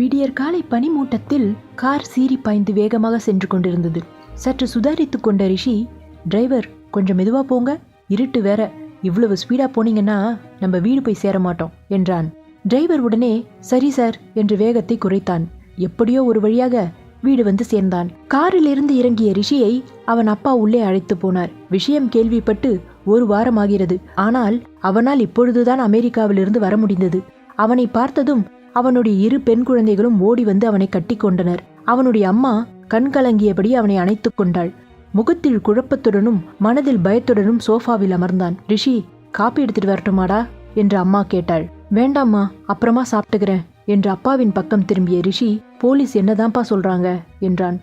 விடியற் காலை பனிமூட்டத்தில் கார் சீறி பாய்ந்து வேகமாக சென்று கொண்டிருந்தது. சற்று சுதாரித்துக் கொண்ட ரிஷி டிரைவர் கொஞ்சம் மெதுவாக போங்க. இருட்டு வேற. இவ்வளவு ஸ்பீடா போனீங்கன்னா நம்ம வீடு போய் சேர மாட்டோம் என்றான். டிரைவர் உடனே சரி சார் என்று வேகத்தை குறைத்தான். எப்படியோ ஒரு வழியாக வீடு வந்து சேர்ந்தான். காரிலிருந்து இறங்கிய ரிஷியை அவன் அப்பா உள்ளே அழைத்து போனார். விஷயம் கேள்விப்பட்டு ஒரு வாரம் ஆகிறது. ஆனால் அவனால் இப்பொழுதுதான் அமெரிக்காவிலிருந்து வர முடிந்தது. அவனை பார்த்ததும் அவனுடைய இரு பெண் குழந்தைகளும் ஓடி வந்து அவனை கட்டிக்கொண்டனர் அவனுடைய அம்மா கண் கலங்கியபடி அவனை அணைத்துக் கொண்டாள். முகத்தில் குழப்பத்துடனும் மனதில் பயத்துடனும் சோஃபாவில் அமர்ந்தான். ரிஷி காப்பி எடுத்துட்டு வரட்டுமாடா? என்று அம்மா கேட்டாள். வேண்டாம்மா அப்புறமா சாப்பிட்டுக்கிறேன் என்று அப்பாவின் பக்கம் திரும்பிய ரிஷி போலீஸ் என்னதான்ப்பா சொல்றாங்க? என்றான்.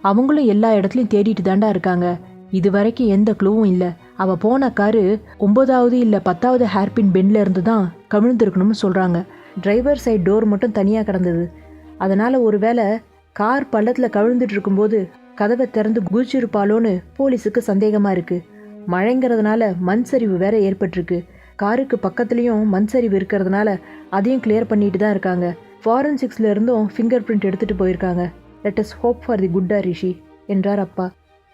அவங்களும் எல்லா இடத்துலையும் தேடிட்டு தாண்டா இருக்காங்க. இது வரைக்கும் எந்த க்ளூவும் இல்லை. அவ போன காரு ஒன்பதாவது இல்லை பத்தாவது ஹேர்பின் பெண்ல இருந்து தான் கவிழ்ந்திருக்கணும்னு சொல்றாங்க. டிரைவர் சைட் டோர் மட்டும் தனியாக கிடந்தது. அதனால் ஒருவேளை கார் பள்ளத்தில் கவிழ்ந்துட்டு இருக்கும்போது கதவை திறந்து குதிச்சிருப்பாளோன்னு போலீஸுக்கு சந்தேகமாக இருக்குது மழைங்கிறதுனால மண் சரிவு வேற ஏற்பட்டிருக்கு. காருக்கு பக்கத்துலேயும் மண் சரிவு இருக்கிறதுனால அதையும் கிளியர் பண்ணிட்டு தான் இருக்காங்க. ஃபாரன்சிக்ஸில் இருந்தும் ஃபிங்கர் பிரிண்ட் எடுத்துகிட்டு போயிருக்காங்க. Let us hope for the குட்டா ரிஷி என்றார் அப்பா.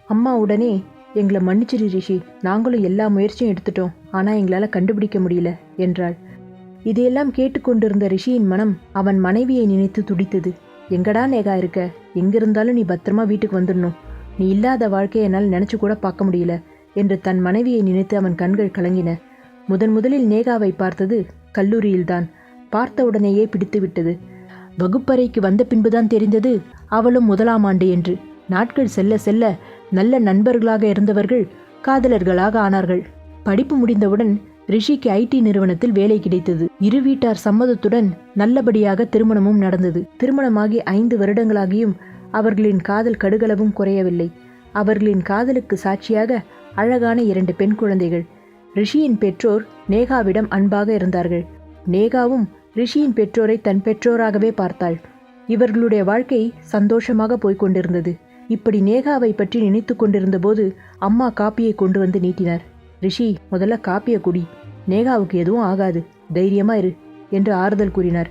அம்மா உடனே எங்களை மன்னிச்சிடு ரிஷி நாங்களும் எல்லா முயற்சியும் எடுத்துட்டோம். ஆனால் எங்களால் கண்டுபிடிக்க முடியல என்றாள். இதையெல்லாம் கேட்டுக்கொண்டிருந்த ரிஷியின் மனம் அவன் மனைவியை நினைத்து துடித்தது. எங்கடா நேகா இருக்க? எங்கிருந்தாலும் நீ பத்திரமா வீட்டுக்கு வந்துடணும். நீ இல்லாத வாழ்க்கையை என்னால் நினைச்சு கூட பார்க்க முடியல என்று தன் மனைவியை நினைத்து அவன் கண்கள் கலங்கின. முதன் முதலில் நேகாவை பார்த்தது கல்லூரியில்தான். பார்த்த உடனேயே பிடித்து விட்டது. வகுப்பறைக்கு வந்த பின்புதான் தெரிந்தது அவளும் முதலாம் ஆண்டு என்று. நாட்கள் செல்ல செல்ல நல்ல நண்பர்களாக இருந்தவர்கள் காதலர்களாக ஆனார்கள். படிப்பு முடிந்தவுடன் ரிஷிக்கு ஐடி நிறுவனத்தில் வேலை கிடைத்தது. இரு வீட்டார் சம்மதத்துடன் நல்லபடியாக திருமணமும் நடந்தது. திருமணமாகி ஐந்து வருடங்களாகியும் அவர்களின் காதல் கடுகளவும் குறையவில்லை. அவர்களின் காதலுக்கு சாட்சியாக அழகான இரண்டு பெண் குழந்தைகள். ரிஷியின் பெற்றோர் நேகாவிடம் அன்பாக இருந்தார்கள். நேகாவும் ரிஷியின் பெற்றோரை தன் பெற்றோராகவே பார்த்தாள். இவர்களுடைய வாழ்க்கை சந்தோஷமாக போய்க் கொண்டிருந்தது. இப்படி நேகாவை பற்றி நினைத்து கொண்டிருந்த போது அம்மா காப்பியை கொண்டு வந்து நீட்டினார். ரிஷி முதல்ல காப்பிய குடி. நேகாவுக்கு எதுவும் ஆகாது. தைரியமா இரு என்று ஆறுதல் கூறினார்.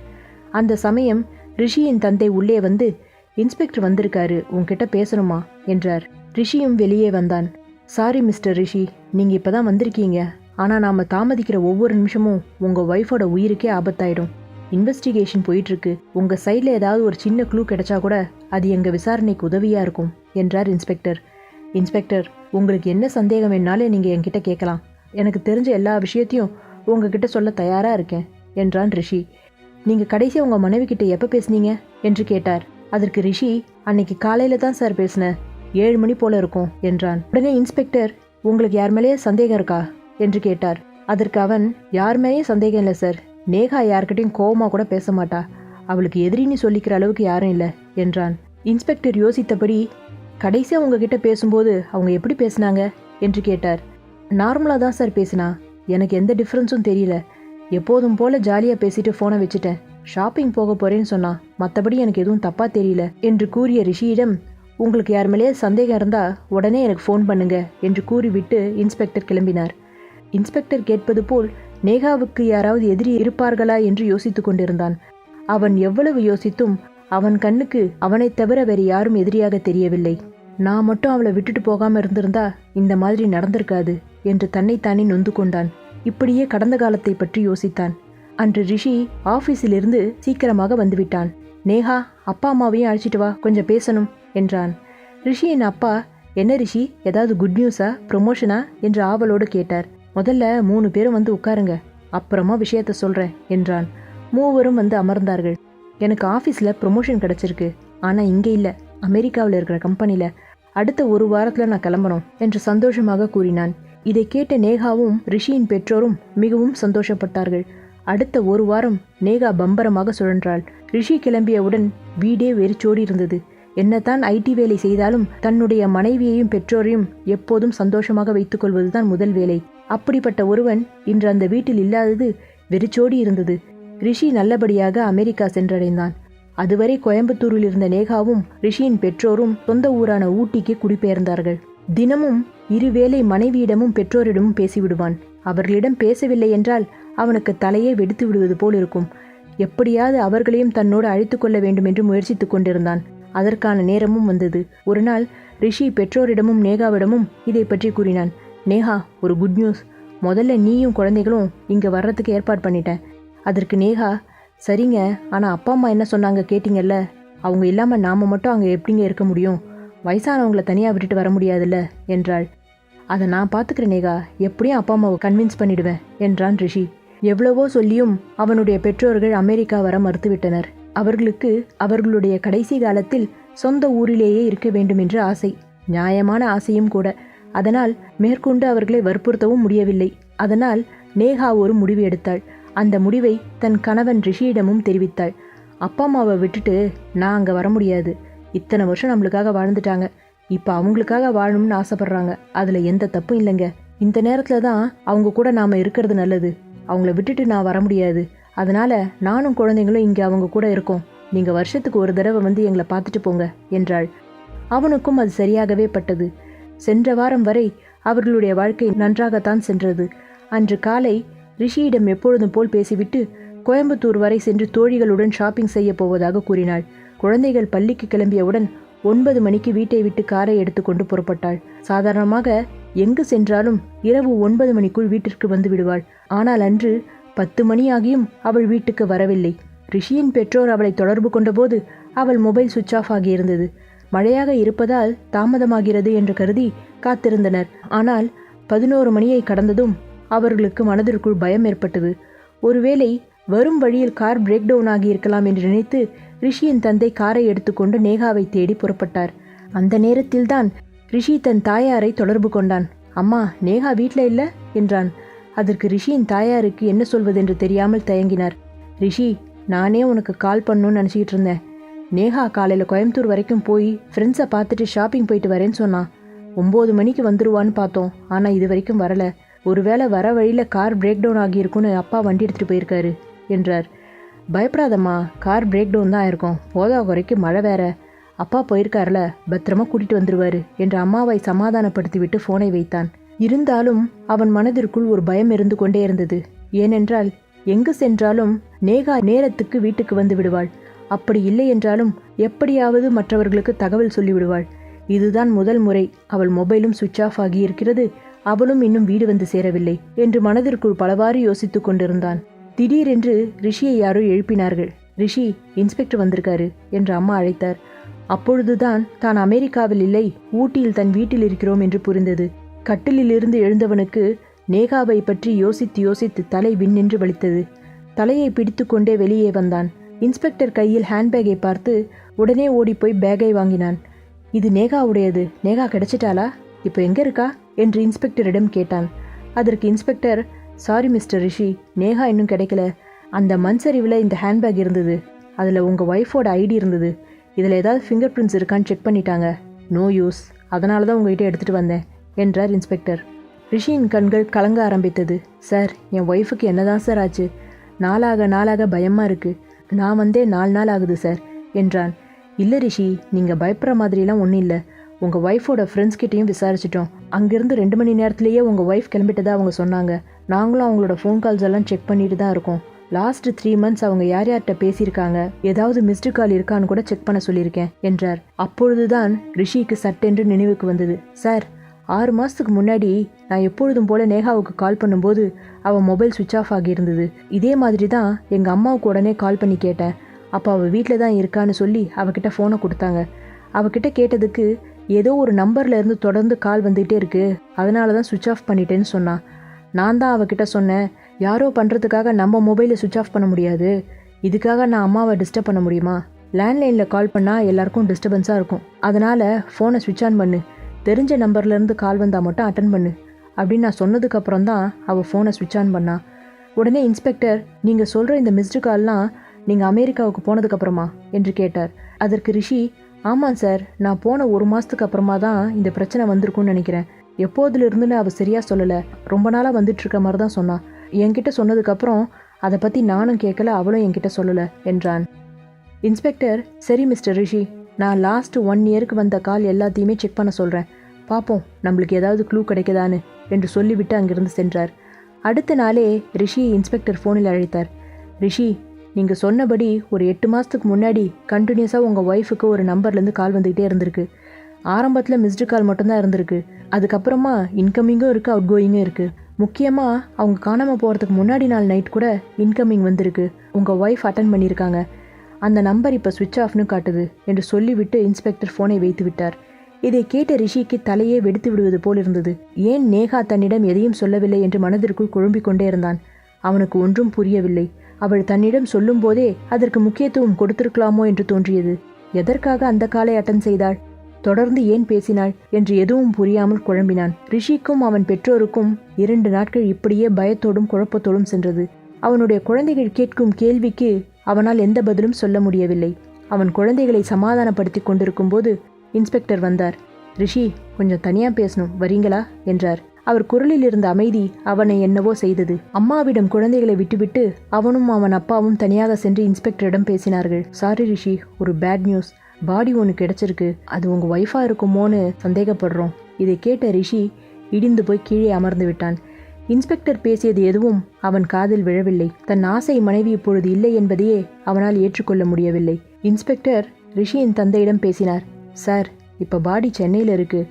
அந்த சமயம் ரிஷியின் தந்தை உள்ளே வந்து இன்ஸ்பெக்டர் வந்திருக்காரு உன்கிட்ட பேசணுமா? என்றார். ரிஷியும் வெளியே வந்தான். சாரி மிஸ்டர் ரிஷி நீங்க இப்பதான் வந்திருக்கீங்க. ஆனா நாம தாமதிக்கிற ஒவ்வொரு நிமிஷமும் உங்க ஒய்ஃபோட உயிருக்கே ஆபத்தாயிடும். இன்வெஸ்டிகேஷன் போயிட்டுருக்கு. உங்கள் உங்க ஏதாவது ஒரு சின்ன க்ளூ கிடைச்சா கூட அது எங்கள் விசாரணைக்கு உதவியாக இருக்கும் என்றார் இன்ஸ்பெக்டர். இன்ஸ்பெக்டர் உங்களுக்கு என்ன சந்தேகம் வேணாலும் நீங்கள் என்கிட்ட கேட்கலாம். எனக்கு தெரிஞ்ச எல்லா விஷயத்தையும் உங்ககிட்ட சொல்ல தயாராக இருக்கேன் என்றான் ரிஷி. நீங்கள் கடைசி உங்கள் மனைவி கிட்ட எப்போ பேசுனீங்க? என்று கேட்டார். அதற்கு ரிஷி அன்னைக்கு காலையில் தான் சார் பேசினேன் ஏழு மணி போல இருக்கும் என்றான். உடனே இன்ஸ்பெக்டர் உங்களுக்கு யார் மேலேயே சந்தேகம் இருக்கா? என்று கேட்டார். அதற்கு அவன் யார் மேலேயும் சந்தேகம் இல்லை சார். நேகா யார்கிட்டையும் கோபமாக கூட பேச மாட்டா. அவளுக்கு எதிரின்னு சொல்லிக்கிற அளவுக்கு யாரும் இல்லை என்றான். இன்ஸ்பெக்டர் யோசித்தபடி கடைசியாக உங்ககிட்ட பேசும்போது அவங்க எப்படி பேசினாங்க என்று கேட்டார். நார்மலாக தான் சார் பேசினா. எனக்கு எந்த டிஃப்ரென்ஸும் தெரியல. எப்போதும் போல ஜாலியாக பேசிட்டு ஃபோனை வச்சுட்டேன். ஷாப்பிங் போக போறேன்னு சொன்னா மற்றபடி எனக்கு எதுவும் தப்பா தெரியல என்று கூறிய ரிஷியிடம் உங்களுக்கு யார் மேலேயே சந்தேகம் இருந்தால் உடனே எனக்கு ஃபோன் பண்ணுங்க என்று கூறிவிட்டு இன்ஸ்பெக்டர் கிளம்பினார். இன்ஸ்பெக்டர் கேட்பது போல் நேகாவுக்கு யாராவது எதிரி இருப்பார்களா? என்று யோசித்துக் கொண்டிருந்தான். அவன் எவ்வளவு யோசித்தும் அவன் கண்ணுக்கு அவனைத் தவிர வேறு யாரும் எதிரியாக தெரியவில்லை. நான் மட்டும் அவளை விட்டுட்டு போகாம இருந்திருந்தா இந்த மாதிரி நடந்திருக்காது என்று தன்னைத்தானே நொந்து கொண்டான். இப்படியே கடந்த காலத்தை பற்றி யோசித்தான். அன்று ரிஷி ஆபீஸிலிருந்து சீக்கிரமாக வந்துவிட்டான். நேஹா அப்பா அம்மாவையும் அழைச்சிட்டு வா கொஞ்சம் பேசணும் என்றான். ரிஷியின் அப்பா என்ன ரிஷி ஏதாவது குட் நியூஸா ப்ரொமோஷனா என்று ஆவலோடு கேட்டார். முதல்ல மூணு பேரும் வந்து உட்காருங்க அப்புறமா விஷயத்த சொல்றேன் என்றான். மூவரும் வந்து அமர்ந்தார்கள். எனக்கு ஆஃபீஸில் ப்ரொமோஷன் கிடச்சிருக்கு. ஆனால் இங்கே இல்லை. அமெரிக்காவில் இருக்கிற கம்பெனியில் அடுத்த ஒரு வாரத்தில் நான் கிளம்பணும் என்று சந்தோஷமாக கூறினான். இதை கேட்ட நேகாவும் ரிஷியின் பெற்றோரும் மிகவும் சந்தோஷப்பட்டார்கள். அடுத்த ஒரு வாரம் நேகா பம்பரமாக சுழன்றாள். ரிஷி கிளம்பியவுடன் வீடே வெறிச்சோடி இருந்தது. என்னதான் ஐடி வேலை செய்தாலும் தன்னுடைய மனைவியையும் பெற்றோரையும் எப்போதும் சந்தோஷமாக வைத்துக்கொள்வதுதான் முதல் வேலை. அப்படிப்பட்ட ஒருவன் இன்று அந்த வீட்டில் இல்லாதது வெறிச்சோடி இருந்தது. ரிஷி நல்லபடியாக அமெரிக்கா சென்றடைந்தான். அதுவரை கோயம்புத்தூரில் இருந்த நேகாவும் ரிஷியின் பெற்றோரும் சொந்த ஊரான ஊட்டிக்கு குடிபெயர்ந்தார்கள். தினமும் இருவேளை மனைவியிடமும் பெற்றோரிடமும் பேசிவிடுவான். அவர்களிடம் பேசவில்லை என்றால் அவனுக்கு தலையே வெடித்து விடுவது போல் இருக்கும். எப்படியாவது அவர்களையும் தன்னோடு அழைத்து கொள்ள வேண்டும் என்று முயற்சித்துக் கொண்டிருந்தான். அதற்கான நேரமும் வந்தது. ஒரு நாள் ரிஷி பெற்றோரிடமும் நேகாவிடமும் இதை பற்றி கூறினான். நேஹா ஒரு குட் நியூஸ் முதல்ல நீயும் குழந்தைகளும் இங்கே வர்றதுக்கு ஏற்பாடு பண்ணிட்டேன் அதற்கு நேகா சரிங்க ஆனால் அப்பா அம்மா என்ன சொன்னாங்க கேட்டிங்கல்ல? அவங்க இல்லாமல் நாம் மட்டும் அங்கே எப்படிங்க இருக்க முடியும்? வயசானவங்கள தனியாக விட்டுட்டு வர முடியாதுல்ல? என்றாள். அதை நான் பார்த்துக்கிறேன் நேகா எப்படியும் அப்பா அம்மாவை கன்வின்ஸ் பண்ணிடுவேன் என்றான் ரிஷி. எவ்வளவோ சொல்லியும் அவனுடைய பெற்றோர்கள் அமெரிக்கா வர மறுத்துவிட்டனர். அவர்களுக்கு அவர்களுடைய கடைசி காலத்தில் சொந்த ஊரிலேயே இருக்க வேண்டும் என்று ஆசை நியாயமான ஆசையும் கூட. அதனால் மேற்கொண்டு அவர்களை வற்புறுத்தவும் முடியவில்லை. அதனால் நேஹா ஒரு முடிவு எடுத்தாள். அந்த முடிவை தன் கணவன் ரிஷியிடமும் தெரிவித்தாள். அப்பா அம்மாவை விட்டுட்டு நான் அங்கே வர முடியாது. இத்தனை வருஷம் நம்மளுக்காக வாழ்ந்துட்டாங்க. இப்போ அவங்களுக்காக வாழணும்னு ஆசைப்படுறாங்க. அதில் எந்த தப்பும் இல்லைங்க. இந்த நேரத்தில் தான் அவங்க கூட நாம் இருக்கிறது நல்லது. அவங்கள விட்டுட்டு நான் வர முடியாது. அதனால் நானும் குழந்தைங்களும் இங்கே அவங்க கூட இருக்கோம். நீங்கள் வருஷத்துக்கு ஒரு தடவை வந்து எங்களை பார்த்துட்டு போங்க என்றாள். அவனுக்கும் அது சரியாகவே பட்டது. சென்ற வாரம் வரை அவர்களுடைய வாழ்க்கை நன்றாகத்தான் சென்றது. அன்று காலை ரிஷியிடம் எப்பொழுதும் போல் பேசிவிட்டு கோயம்புத்தூர் வரை சென்று தோழிகளுடன் ஷாப்பிங் செய்ய போவதாக கூறினாள். குழந்தைகள் பள்ளிக்கு கிளம்பியவுடன் ஒன்பது மணிக்கு வீட்டை விட்டு காரை எடுத்துக்கொண்டு புறப்பட்டாள். சாதாரணமாக எங்கு சென்றாலும் இரவு ஒன்பது மணிக்குள் வீட்டிற்கு வந்து விடுவாள். ஆனால் அன்று பத்து மணியாகியும் அவள் வீட்டுக்கு வரவில்லை. ரிஷியின் பெற்றோர் அவளை தொடர்பு கொண்டபோது அவள் மொபைல் சுவிட்ச் ஆஃப் ஆகியிருந்தது. மழையாக இருப்பதால் தாமதமாகிறது என்று கருதி காத்திருந்தனர். ஆனால் பதினோரு மணியை கடந்ததும் அவர்களுக்கு மனதிற்குள் பயம் ஏற்பட்டது. ஒருவேளை வரும் வழியில் கார் பிரேக் டவுன் ஆகியிருக்கலாம் என்று நினைத்து ரிஷியின் தந்தை காரை எடுத்துக்கொண்டு நேகாவை தேடி புறப்பட்டார். அந்த நேரத்தில்தான் ரிஷி தன் தாயாரை தொடர்பு கொண்டான். அம்மா நேகா வீட்டில் இல்லை? என்றான். அதற்கு ரிஷியின் தாயாருக்கு என்ன சொல்வதென்று தெரியாமல் தயங்கினார். ரிஷி நானே உனக்கு கால் பண்ணணும்னு நினச்சிக்கிட்டு இருந்தேன். நேஹா காலையில் கோயம்புத்தூர் வரைக்கும் போய் ஃப்ரெண்ட்ஸை பார்த்துட்டு ஷாப்பிங் போயிட்டு வரேன்னு சொன்னான் ஒம்பது மணிக்கு வந்துடுவான்னு பார்த்தோம். ஆனால் இது வரைக்கும் வரலை. ஒருவேளை வர வழியில் கார் பிரேக் டவுன் ஆகியிருக்குன்னு அப்பா வண்டி எடுத்துகிட்டு போயிருக்காரு என்றார். பயப்படாதம்மா கார் பிரேக் டவுன் தான் ஆயிருக்கும். போதா குறைக்கு மழை வேற. அப்பா போயிருக்கார்ல பத்திரமா கூட்டிட்டு வந்துடுவார் என்று அம்மாவை சமாதானப்படுத்திவிட்டு ஃபோனை வைத்தான். இருந்தாலும் அவன் மனதிற்குள் ஒரு பயம் இருந்து கொண்டே இருந்தது. ஏனென்றால் எங்கு சென்றாலும் நேகா நேரத்துக்கு வீட்டுக்கு வந்து விடுவாள். அப்படி இல்லை என்றாலும் எப்படியாவது மற்றவர்களுக்கு தகவல் சொல்லிவிடுவாள். இதுதான் முதல் முறை அவள் மொபைலும் சுவிட்ச் ஆஃப் ஆகி இருக்கிறது அவளும் இன்னும் வீடு வந்து சேரவில்லை என்று மனதிற்குள் பலவாறு யோசித்துக் கொண்டிருந்தான். திடீரென்று ரிஷியை யாரோ எழுப்பினார்கள். ரிஷி இன்ஸ்பெக்டர் வந்திருக்காரு என்று அம்மா அழைத்தார். அப்பொழுதுதான் தான் அமெரிக்காவில் இல்லை ஊட்டியில் தன் வீட்டில் இருக்கிறோம் என்று புரிந்தது. கட்டிலிலிருந்து எழுந்தவனுக்கு நேகாவை பற்றி யோசித்து யோசித்து தலை விண்ணென்று வலித்தது. தலையை பிடித்துக்கொண்டே வெளியே வந்தான். இன்ஸ்பெக்டர் கையில் ஹேண்ட்பேக்கை பார்த்து உடனே ஓடிப்போய் பேக்கை வாங்கினான். இது நேகாவுடையது. நேகா கிடைச்சிட்டாளா? இப்போ எங்கே இருக்கா? என்று இன்ஸ்பெக்டரிடம் கேட்டான். அதற்கு inspector sorry mister Rishi Neha இன்னும் கிடைக்கல. அந்த மண் சரிவில் இந்த ஹேண்ட்பேக் இருந்தது. அதில் உங்கள் ஒய்ஃபோட ஐடி இருந்தது. இதில் ஏதாவது ஃபிங்கர் பிரிண்ட்ஸ் இருக்கான்னு செக் பண்ணிட்டாங்க. No use. அதனால தான் உங்ககிட்ட எடுத்துகிட்டு வந்தேன் என்றார் இன்ஸ்பெக்டர். ரிஷியின் கண்கள் கலங்க ஆரம்பித்தது. சார் என் ஒய்ஃபுக்கு என்னதான் சார் ஆச்சு? நாளாக நாளாக பயமாக இருக்குது நான் வந்தே நாலு நாள் ஆகுது சார் என்றான். இல்லை ரிஷி நீங்கள் பயப்படுற மாதிரிலாம் ஒன்றும் இல்லை. உங்கள் ஒய்ஃபோட ஃப்ரெண்ட்ஸ் கிட்டேயும் விசாரிச்சிட்டோம். அங்கேருந்து ரெண்டு மணி நேரத்துலேயே உங்கள் ஒய்ஃப் கிளம்பிட்டதா அவங்க சொன்னாங்க. நாங்களும் அவங்களோட ஃபோன் கால்ஸ் எல்லாம் செக் பண்ணிட்டு தான் இருக்கோம். லாஸ்ட் த்ரீ மந்த்ஸ் அவங்க யார் யார்கிட்ட பேசியிருக்காங்க? ஏதாவது மிஸ்டு கால் இருக்கான்னு கூட செக் பண்ண சொல்லியிருக்கேன் என்றார். அப்பொழுதுதான் ரிஷிக்கு சட்டென்று நினைவுக்கு வந்தது. சார் ஆறு மாதத்துக்கு முன்னாடி நான் எப்பொழுதும் போல நேகாவுக்கு கால் பண்ணும்போது அவள் மொபைல் சுவிட்ச் ஆஃப் ஆகியிருந்தது. இதே மாதிரி தான் எங்கள் அம்மாவுக்கு உடனே கால் பண்ணி கேட்டேன். அப்போ அவள் வீட்டில் தான் இருக்கான்னு சொல்லி அவகிட்ட ஃபோனை கொடுத்தாங்க. அவகிட்ட கேட்டதுக்கு ஏதோ ஒரு நம்பர்லேருந்து தொடர்ந்து கால் வந்துகிட்டே இருக்குது அதனால தான் சுவிட்ச் ஆஃப் பண்ணிட்டேன்னு சொன்னான். நான் தான் அவகிட்ட சொன்னேன் யாரோ பண்ணுறதுக்காக நம்ம மொபைலை சுவிட்ச் ஆஃப் பண்ண முடியாது. இதுக்காக நான் அம்மாவை டிஸ்டர்ப் பண்ண முடியுமா? லேண்ட்லைனில் கால் பண்ணால் எல்லாருக்கும் டிஸ்டர்பன்ஸாக இருக்கும். அதனால் ஃபோனை சுவிட்ச் ஆன் பண்ணு. தெரிஞ்ச நம்பர்லேருந்து கால் வந்தால் மட்டும் அட்டன் பண்ணு. அப்படின்னு நான் சொன்னதுக்கப்புறம் தான் அவள் ஃபோனை சுவிட்ச் ஆன் பண்ணா. உடனே இன்ஸ்பெக்டர் நீங்கள் சொல்கிற இந்த மிஸ்டு கால்லாம் நீங்கள் அமெரிக்காவுக்கு போனதுக்கப்புறமா என்று கேட்டார். அதற்கு ரிஷி ஆமாம் சார் நான் போன ஒரு மாதத்துக்கு அப்புறமா தான் இந்த பிரச்சனை வந்திருக்கும்னு நினைக்கிறேன். எப்போதுலேருந்துன்னு அவள் சரியாக சொல்லலை. ரொம்ப நாளாக வந்துட்டு இருக்க மாதிரி தான் சொன்னான் என்கிட்ட சொன்னதுக்கப்புறம் அதை பற்றி நானும் கேட்கல அவளும் என்கிட்ட சொல்லலை என்றான். இன்ஸ்பெக்டர் சரி மிஸ்டர் ரிஷி நான் லாஸ்ட் ஒன் இயருக்கு வந்த கால் எல்லாத்தையுமே செக் பண்ண சொல்கிறேன் பார்ப்போம் நம்மளுக்கு ஏதாவது க்ளூ கிடைக்குதான்னு என்று சொல்லிவிட்டு அங்கிருந்து சென்றார். அடுத்த நாளே ரிஷியை இன்ஸ்பெக்டர் ஃபோனில் அழைத்தார். ரிஷி நீங்கள் சொன்னபடி ஒரு எட்டு மாதத்துக்கு முன்னாடி கண்டினியூஸாக உங்கள் ஒய்ஃபுக்கு ஒரு நம்பர்லேருந்து கால் வந்துக்கிட்டே இருந்திருக்கு. ஆரம்பத்தில் மிஸ்டு கால் மட்டும்தான் இருந்திருக்கு. அதுக்கப்புறமா இன்கமிங்கும் இருக்குது அவுட் கோயிங்கும் இருக்குது முக்கியமாக அவங்க காணாமல் போகிறதுக்கு முன்னாடி நாள் நைட் கூட இன்கமிங் வந்திருக்கு. உங்கள் ஒய்ஃப் அட்டன் பண்ணியிருக்காங்க. அந்த நம்பர் இப்போ சுவிட்ச் ஆஃப்னு காட்டுது என்று சொல்லிவிட்டு இன்ஸ்பெக்டர் ஃபோனை வைத்து விட்டார். இதை கேட்ட ரிஷிக்கு தலையே வெடித்து விடுவது போல் இருந்தது. ஏன் நேகா தன்னிடம் எதையும் சொல்லவில்லை என்று மனதிற்குள் குழம்பிக் கொண்டே இருந்தான். அவனுக்கு ஒன்றும் புரியவில்லை. அவள் தன்னிடம் சொல்லும்போதே அதற்கு முக்கியத்துவம் கொடுத்திருக்கலாமோ என்று தோன்றியது. எதற்காக அந்த காலை அட்டன் செய்தாள்? தொடர்ந்து ஏன் பேசினாள் என்று எதுவும் புரியாமல் குழம்பினான். ரிஷிக்கும் அவன் பெற்றோருக்கும் இரண்டு நாட்கள் இப்படியே பயத்தோடும் குழப்பத்தோடும் சென்றது. அவனுடைய குழந்தைகள் கேட்கும் கேள்விக்கு அவனால் எந்த பதிலும் சொல்ல முடியவில்லை. அவன் குழந்தைகளை சமாதானப்படுத்தி கொண்டிருக்கும் போது இன்ஸ்பெக்டர் வந்தார். ரிஷி கொஞ்சம் தனியாக பேசணும். வரீங்களா? என்றார். அவர் குரலில் இருந்த அமைதி அவனை என்னவோ செய்தது. அம்மாவிடம் குழந்தைகளை விட்டுவிட்டு அவனும் அவன் அப்பாவும் தனியாக சென்று இன்ஸ்பெக்டரிடம் பேசினார்கள். சாரி ரிஷி ஒரு பேட் நியூஸ் பாடி ஒன்று கிடைச்சிருக்கு. அது உங்கள் ஒய்ஃபாக இருக்குமோன்னு சந்தேகப்படுறோம். இதை கேட்ட ரிஷி இடிந்து போய் கீழே அமர்ந்து விட்டான். இன்ஸ்பெக்டர் பேசியது எதுவும் அவன் காதில் விழவில்லை. தன் ஆசை மனைவி இப்பொழுது இல்லை என்பதையே அவனால் ஏற்றுக்கொள்ள முடியவில்லை. இன்ஸ்பெக்டர் ரிஷியின் தந்தையிடம் பேசினார். சார் இப்போ பாடி சென்னையில் இருக்கு.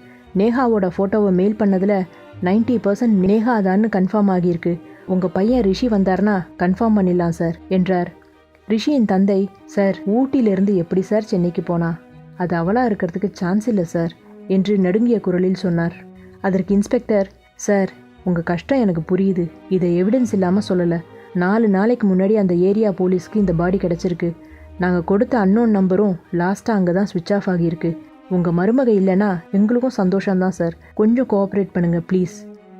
நேஹாவோட ஃபோட்டோவை மெயில் பண்ணதில் 90% பர்சன்ட் நேஹா கன்ஃபார்ம் ஆகியிருக்கு. உங்கள் பையன் ரிஷி வந்தார்னா கன்ஃபார்ம் பண்ணிடலாம் சார் என்றார். ரிஷியின் தந்தை சார் ஊட்டியிலிருந்து எப்படி சார் சென்னைக்கு போனா? அது அவளாக இருக்கிறதுக்கு சான்ஸ் இல்லை சார் என்று நடுங்கிய குரலில் சொன்னார். அதற்கு இன்ஸ்பெக்டர் சார் உங்கள் கஷ்டம் எனக்கு புரியுது. இதை எவிடன்ஸ் இல்லாமல் சொல்லலை. நாலு நாளைக்கு முன்னாடி அந்த ஏரியா போலீஸ்க்கு இந்த பாடி கிடச்சிருக்கு. நாங்கள் கொடுத்த அன்னோன் நம்பரும் லாஸ்ட்டாக அங்கே தான் ஸ்விட்ச் ஆஃப் ஆகியிருக்கு. உங்கள் மருமக இல்லைன்னா எங்களுக்கும் சந்தோஷம்தான் சார் கொஞ்சம் கோஆப்ரேட் பண்ணுங்கள் ப்ளீஸ்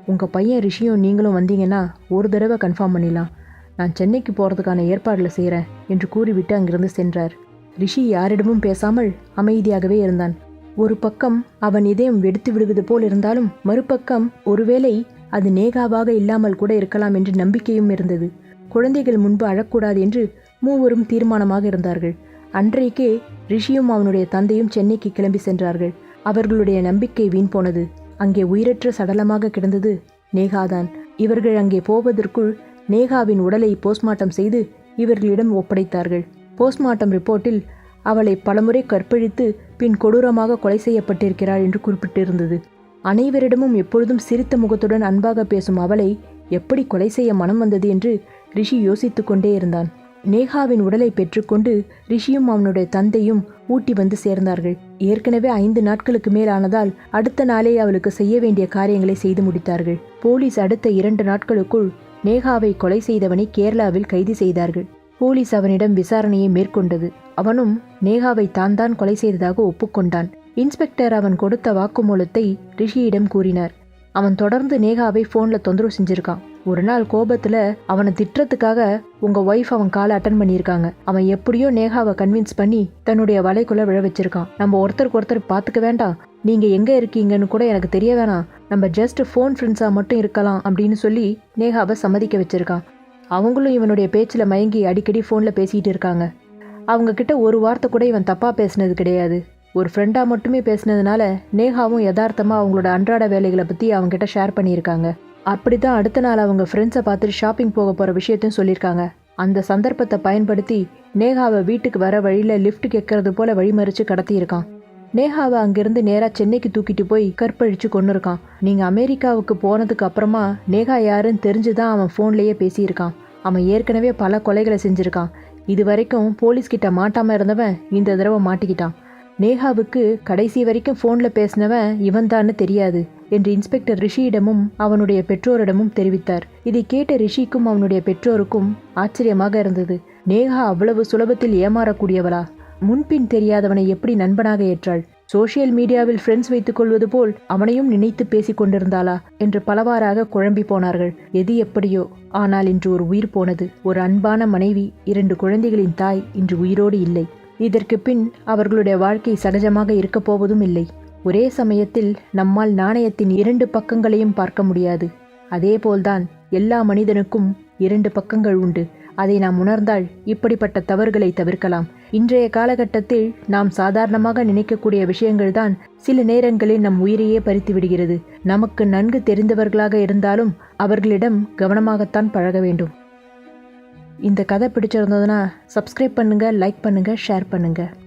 உங்கள் பையன் ரிஷியும் நீங்களும் வந்தீங்கன்னா ஒரு தடவை கன்ஃபார்ம் பண்ணிடலாம். நான் சென்னைக்கு போகிறதுக்கான ஏற்பாடில் செய்கிறேன் என்று கூறிவிட்டு அங்கிருந்து சென்றார். ரிஷி யாரிடமும் பேசாமல் அமைதியாகவே இருந்தான். ஒரு பக்கம் அவன் இதயம் வெடித்து விடுவது போல் இருந்தாலும் மறுபக்கம் ஒருவேளை அது நேகாவாக இல்லாமல் கூட இருக்கலாம் என்று நம்பிக்கையும் இருந்தது. குழந்தைகள் முன்பு அழக்கூடாது என்று மூவரும் தீர்மானமாக இருந்தார்கள். அன்றைக்கே ரிஷியும் அவனுடைய தந்தையும் சென்னைக்கு கிளம்பி சென்றார்கள். அவர்களுடைய நம்பிக்கை வீண் போனது. அங்கே உயிரற்ற சடலமாக கிடந்தது நேகாதான். இவர்கள் அங்கே போவதற்குள் நேகாவின் உடலை போஸ்ட்மார்ட்டம் செய்து இவர்களிடம் ஒப்படைத்தார்கள். போஸ்ட்மார்ட்டம் ரிப்போர்ட்டில் அவளை பலமுறை கற்பழித்து பின் கொடூரமாக கொலை செய்யப்பட்டிருக்கிறாள் என்று குறிப்பிட்டிருந்தது. அனைவரிடமும் எப்பொழுதும் சிரித்த முகத்துடன் அன்பாக பேசும் அவளை எப்படி கொலை செய்ய மனம் வந்தது என்று ரிஷி யோசித்து கொண்டே இருந்தான். நேகாவின் உடலை பெற்றுக்கொண்டு ரிஷியும் அவனுடைய தந்தையும் ஊட்டி வந்து சேர்ந்தார்கள். ஏற்கனவே ஐந்து நாட்களுக்கு மேலானதால் அடுத்த நாளே அவளுக்கு செய்ய வேண்டிய காரியங்களை செய்து முடித்தார்கள். போலீஸ் அடுத்த இரண்டு நாட்களுக்குள் நேகாவை கொலை செய்தவனை கேரளாவில் கைது செய்தார்கள். போலீஸ் அவனிடம் விசாரணையை மேற்கொண்டது. அவனும் நேகாவை தான் தான் கொலை செய்ததாக ஒப்புக்கொண்டான். இன்ஸ்பெக்டர் அவன் கொடுத்த வாக்குமூலத்தை ரிஷியிடம் கூறினார். அவன் தொடர்ந்து நேகாவை ஃபோனில் தொந்தரவு செஞ்சிருக்கான். ஒரு நாள் கோபத்தில் அவனை திட்டுறதுக்காக உங்க ஒய்ஃப் அவன் காலை அட்டன் பண்ணியிருக்காங்க. அவன் எப்படியோ நேகாவை கன்வின்ஸ் பண்ணி தன்னுடைய வலைக்குள்ள விழ வச்சிருக்கான். நம்ம ஒருத்தருக்கு ஒருத்தர் பார்த்துக்க வேண்டாம். நீங்க எங்க இருக்கீங்கன்னு கூட எனக்கு தெரிய வேணாம். நம்ம ஜஸ்ட் ஃபோன் ஃப்ரெண்ட்ஸாக மட்டும் இருக்கலாம் அப்படின்னு சொல்லி நேகாவை சம்மதிக்க வச்சிருக்கான். அவங்களும் இவனுடைய பேச்சில் மயங்கி அடிக்கடி ஃபோனில் பேசிகிட்டு இருக்காங்க. அவங்க கிட்ட ஒரு வார்த்தை கூட இவன் தப்பாக பேசினது கிடையாது. ஒரு ஃப்ரெண்டாக மட்டுமே பேசினதுனால நேகாவும் யதார்த்தமாக அவங்களோட அன்றாட வேலைகளை பற்றி அவங்ககிட்ட ஷேர் பண்ணியிருக்காங்க. அப்படி தான் அடுத்த நாள் அவங்க ஃப்ரெண்ட்ஸை பார்த்துட்டு ஷாப்பிங் போக போகிற விஷயத்தையும் சொல்லியிருக்காங்க. அந்த சந்தர்ப்பத்தை பயன்படுத்தி நேகாவை வீட்டுக்கு வர வழியில் லிஃப்ட் கேட்கறது போல வழிமறிச்சு கடத்தியிருக்கான். நேஹாவை அங்கிருந்து நேராக சென்னைக்கு தூக்கிட்டு போய் கற்பழிச்சு கொண்டு இருக்கான் நீங்கள் அமெரிக்காவுக்கு போனதுக்கு அப்புறமா நேகா யாருன்னு தெரிஞ்சு தான் அவன் ஃபோன்லேயே பேசியிருக்கான். அவன் ஏற்கனவே பல கொலைகளை செஞ்சுருக்கான். இது வரைக்கும் போலீஸ்கிட்ட மாட்டாமல் இருந்தவன் இந்த தடவை மாட்டிக்கிட்டான். நேஹாவுக்கு கடைசி வரைக்கும் ஃபோனில் பேசினவன் இவன்தான்னு தெரியாது என்று இன்ஸ்பெக்டர் ரிஷியிடமும் அவனுடைய பெற்றோரிடமும் தெரிவித்தார். இதை கேட்ட ரிஷிக்கும் அவனுடைய பெற்றோருக்கும் ஆச்சரியமாக இருந்தது. நேஹா அவ்வளவு சுலபத்தில் ஏமாறக்கூடியவளா? முன்பின் தெரியாதவனை எப்படி நண்பனாக ஏற்றாள்? சோஷியல் மீடியாவில் ஃப்ரெண்ட்ஸ் வைத்துக் கொள்வது போல் அவனையும் நினைத்து பேசிக் கொண்டிருந்தாளா? என்று பலவாறாக குழம்பி போனார்கள். எது எப்படியோ? ஆனால் இன்று ஒரு உயிர் போனது. ஒரு அன்பான மனைவி இரண்டு குழந்தைகளின் தாய் இன்று உயிரோடு இல்லை. இதற்கு பின் அவர்களுடைய வாழ்க்கை சகஜமாக இருக்கப் போவதும் இல்லை. ஒரே சமயத்தில் நம்மால் நாணயத்தின் இரண்டு பக்கங்களையும் பார்க்க முடியாது. அதேபோல்தான் எல்லா மனிதனுக்கும் இரண்டு பக்கங்கள் உண்டு. அதை நாம் உணர்ந்தால் இப்படிப்பட்ட தவறுகளை தவிர்க்கலாம். இன்றைய காலகட்டத்தில் நாம் சாதாரணமாக நினைக்கக்கூடிய விஷயங்கள்தான் சில நேரங்களில் நம் உயிரையே பறித்து விடுகிறது. நமக்கு நன்கு தெரிந்தவர்களாக இருந்தாலும் அவர்களிடம் கவனமாகத்தான் பழக வேண்டும். இந்த கதை பிடிச்சிருந்ததுன்னா சப்ஸ்கிரைப் பண்ணுங்கள் லைக் பண்ணுங்கள் ஷேர் பண்ணுங்கள்